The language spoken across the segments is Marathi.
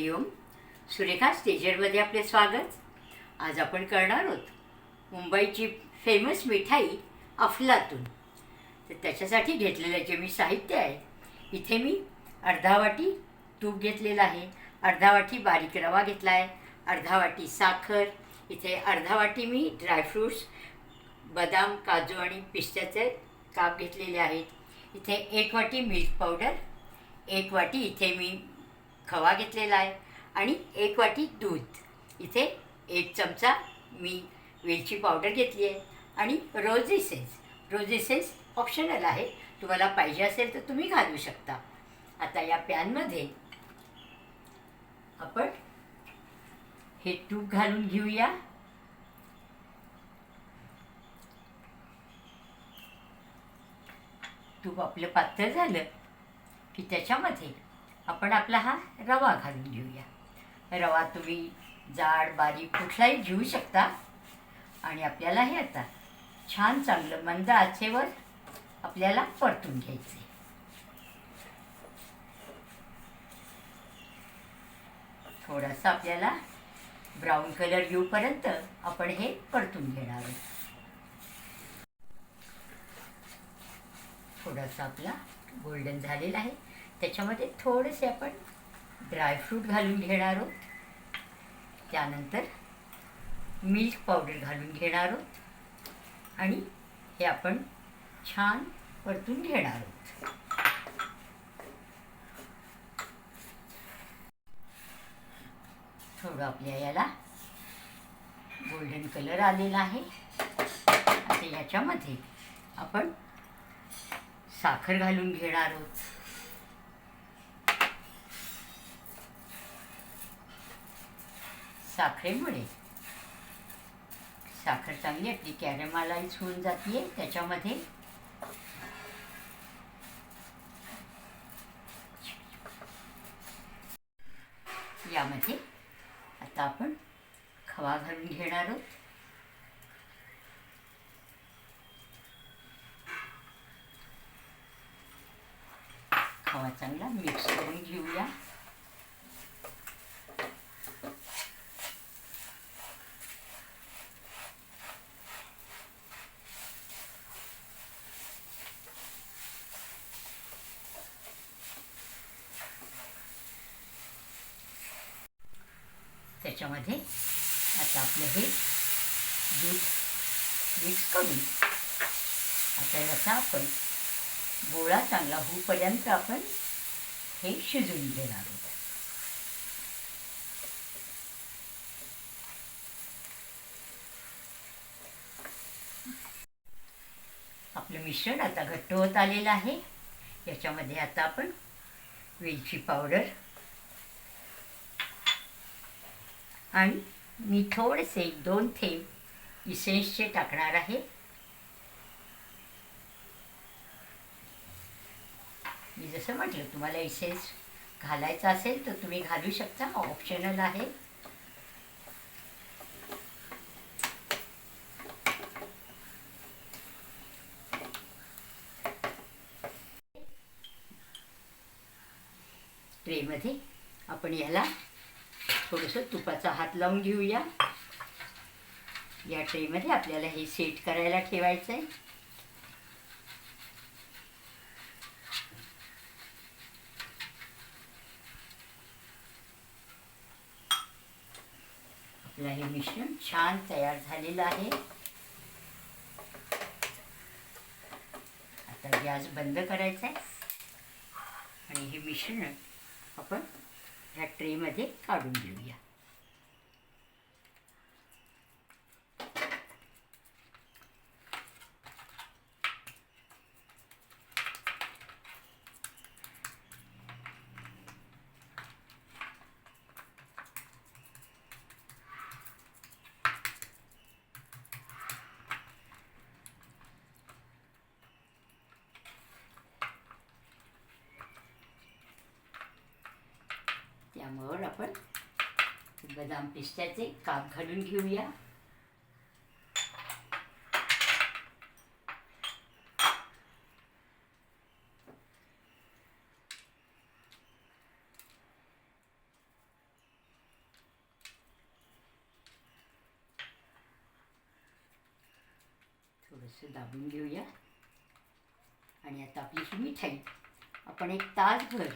हरिओम. सुरेखा स्टेजरमध्ये आपले स्वागत. आज आपण करणार आहोत मुंबईची फेमस मिठाई अफलातून. तर त्याच्यासाठी घेतलेलं जे मी साहित्य आहे इथे मी अर्धा वाटी तूप घेतलेलं आहे. अर्धा वाटी बारीक रवा घेतला आहे. अर्धा वाटी साखर. इथे अर्धा वाटी मी ड्रायफ्रूट्स बदाम काजू आणि पिस्त्याचे काप घेतलेले आहेत. इथे एक वाटी मिल्क पावडर एक वाटी इथे मी खवा घेतलेला आहे. आणि एक वाटी दूध. इथे एक चमचा मी वेलची पावडर घेतली आहे. आणि रोज रोजिसेस ऑप्शनल आहे. तुम्हाला पाहिजे असेल तर तुम्ही घालू शकता. आता या पॅनमध्ये आपण हे तूप घालून घेऊया. तूप आपलं पातळ झालं की त्याच्यामध्ये आपण आपला हा रवा घालून घेऊया. रवा तुम्ही जाड बारीक कुठलाही घेऊ शकता. आणि आपल्याला हे आता छान चांगलं मंद आचेवर आपल्याला परतून घ्यायचं आहे थोडासा आपल्याला ब्राऊन कलर येऊपर्यंत आपण हे परतून घेणार आहोत. थोडासा आपला गोल्डन झालेला आहे. त्याच्यामध्ये थोडेसे आपण ड्रायफ्रूट घालून घेणार आहोत. त्यानंतर मिल्क पावडर घालून घेणार आहोत. आणि हे आपण छान परतून घेणार आहोत. थोडं आपल्या याला गोल्डन कलर आलेला आहे. आता याच्यामध्ये आपण साखर घालून घेणार आहोत. साखरेमुळे. साखर चांगली आपली कॅरेमालाईज होऊन जाते त्याच्यामध्ये यामध्ये आता आपण खवा घालून घेणार आहोत. खवा चांगला मिक्स करून घेऊया. त्याच्यामध्ये आता आपलं हे दूध मिक्स करून आता याचा आपण गोळा चांगला होईपर्यंत आपण हे शिजून देणार आहोत. आपलं मिश्रण आता घट्ट होत आलेलं आहे. याच्यामध्ये आता आपण वेलची पावडर आणि मी थोडेसे एक दोन थेंब इसेन्सचे टाकणार आहे. मी जसं म्हटलं तुम्हाला इसेन्स घालायचा असेल तर तुम्ही घालू शकता ऑप्शनल आहे. ट्रेमध्ये आपण याला थोडंसं तुपाचा हात लावून घेऊया. या ट्रेमध्ये आपल्याला हे सेट करायला ठेवायचं आहे आपलं हे मिश्रण छान तयार झालेलं आहे. आता गॅस बंद करायचा आहे आणि हे मिश्रण आपण ह्या ट्रेमध्ये काढून घेऊया. त्यामुळं आपण बदाम पिस्त्याचे काप घालून घेऊया. थोडंसं दाबून घेऊया. आणि आता आपली ही मिठाई आपण एक तासभर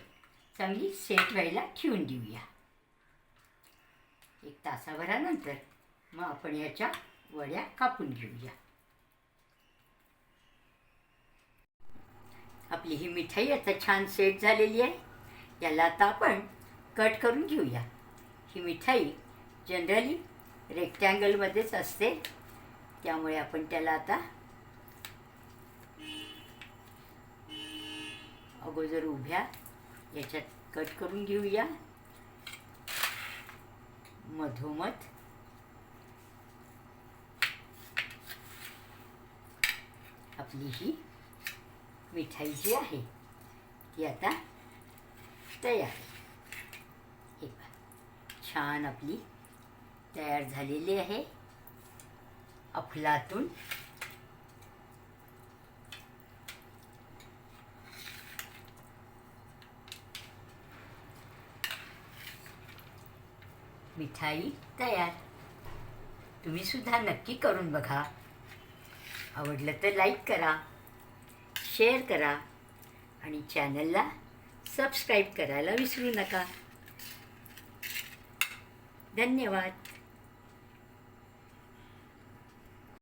चांगली सेट व्हायला ठेवून देऊया. एक तासाभरानंतर मग आपण याच्या वड्या कापून घेऊया. आपली ही मिठाई आता छान सेट झालेली आहे. याला आता आपण कट करून घेऊया. ही मिठाई जनरली रेक्टँगलमध्येच असते. त्यामुळे आपण त्याला आता अगोदर उभ्या याच्यात कट करून घेऊया. मधोमध. आपली ही मिठाई जी आहे ती आता तयार. हे छान आपली तयार झालेली आहे. अफलातून मिठाई तयार. तुम्ही सुद्धा नक्की करून बघा. आवडलं तर लाईक करा शेअर करा आणि चॅनलला सबस्क्राईब करायला विसरू नका. धन्यवाद.